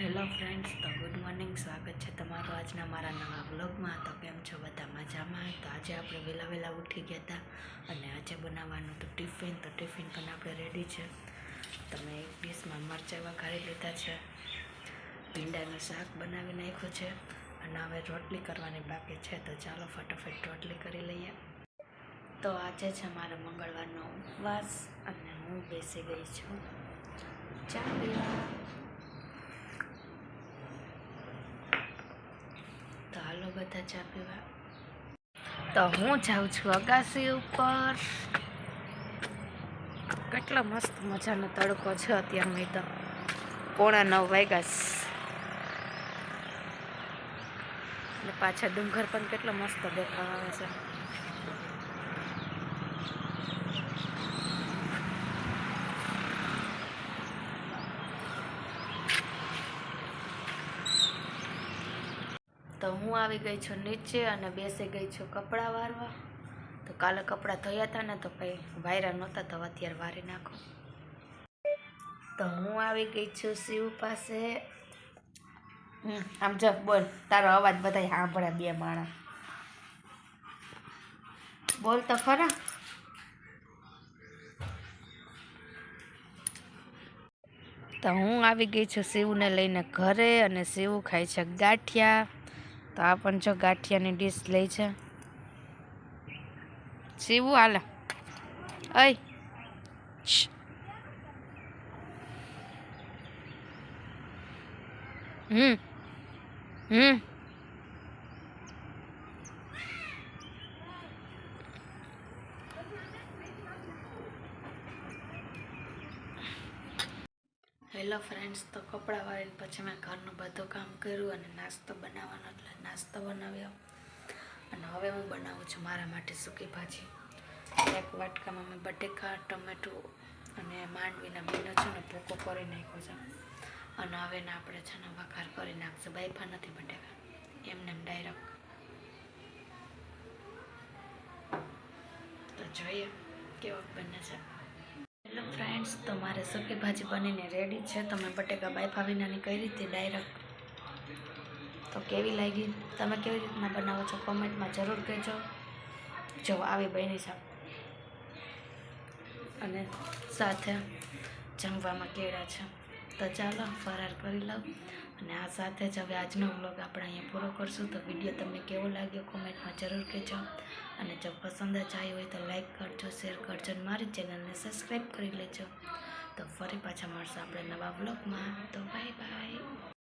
Hello friends, તો good morning, સ્વાગત છે તમારું આજના મારા નવા બ્લોગમાં તો કેમ છો બધા મજામાં? તો આજે આપણે વહેલા વહેલા ઉઠી ગયા હતા અને આજે બનાવવાનું તો ટિફિન તો ટિફિન પણ આપણે રેડી છે. તમે એક ડીશમાં મરચાં વઘારી લીધા છે, ભીંડાનું શાક બનાવી નાખ્યું છે અને હવે રોટલી કરવાની બાકી છે. તો ચાલો ફટાફટ રોટલી કરી લઈએ. તો આજે છે મારો મંગળવારનો ઉપવાસ અને હું બેસી ગઈ છું. ચા પીવા તો હાલો બધા ચા પીવા. તો હું જાઉં છું અગાસી ઉપર. કેટલો મસ્ત મજાનો તડકો છે અત્યારમાં તો. પોણા નવ વાગ્યા. અને પાછા ડુંગર પણ કેટલો મસ્ત દેખાવા આવે છે. તો હું આવી ગઈ છું નીચે અને બેસી ગઈ છું કપડાં વારવા. તો કાલે કપડાં ધોયા હતા ને તો કંઈ વાયરા નહોતા તો અત્યારે વારી નાખો. તો હું આવી ગઈ છું શિવ પાસે. આમ જો, બોલ, તારો અવાજ બધા સાંભળે બે માણસ. બોલ તો ખરા. તો હું આવી ગઈ છું શિવને લઈને ઘરે અને શિવ ખાય છે ગાંઠિયા. તો આ પણ જો ગાંઠિયાની ડીશ લઈ છે. સીવું હાલે. અય. હમ. હમ. હેલો ફ્રેન્ડ્સ તો કપડાં વાળીને પછી મેં ઘરનું બધું કામ કર્યું અને નાસ્તો બનાવવાનો, એટલે નાસ્તો બનાવ્યો. અને હવે હું બનાવું છું મારા માટે સૂકી ભાજી. એક વાટકામાં મેં બટેકા, ટમેટું અને માંડવીના બીનો છે ને ભૂકો કરી નાખ્યો છે. અને હવે ને આપણે છે ને વઘાર કરી નાખશું. બાઈફા નથી બટેકા. એમને એમ ડાયરેક્ટ તો જોઈએ કેવો બને છે. ફ્રેન્ડ્સ તો મારે સૂકી ભાજી બનીને રેડી છે. તમે બટેકા બાયફા વિનાની કઈ રીતે ડાયરેક્ટ તો કેવી લાગી? તમે કેવી રીતના બનાવો છો? કોમેન્ટમાં જરૂર કહેજો. જો, આવી બની છે. અને સાથે જમવામાં કેળા છે. તો ચાલો, ફરાર કરી લઉં. અને આ સાથે જ હવે આજનો વ્લોગ આપણે અહીંયા પૂરો કરશું. તો વીડિયો તમને કેવો લાગ્યો કોમેન્ટમાં જરૂર કહેજો. અને જો પસંદ જ આવી હોય તો લાઇક કરજો, શેર કરજો અને મારી ચેનલને સબસ્ક્રાઈબ કરી લેજો. તો ફરી પાછા મળશે આપણે નવા વ્લોગમાં. તો બાય બાય.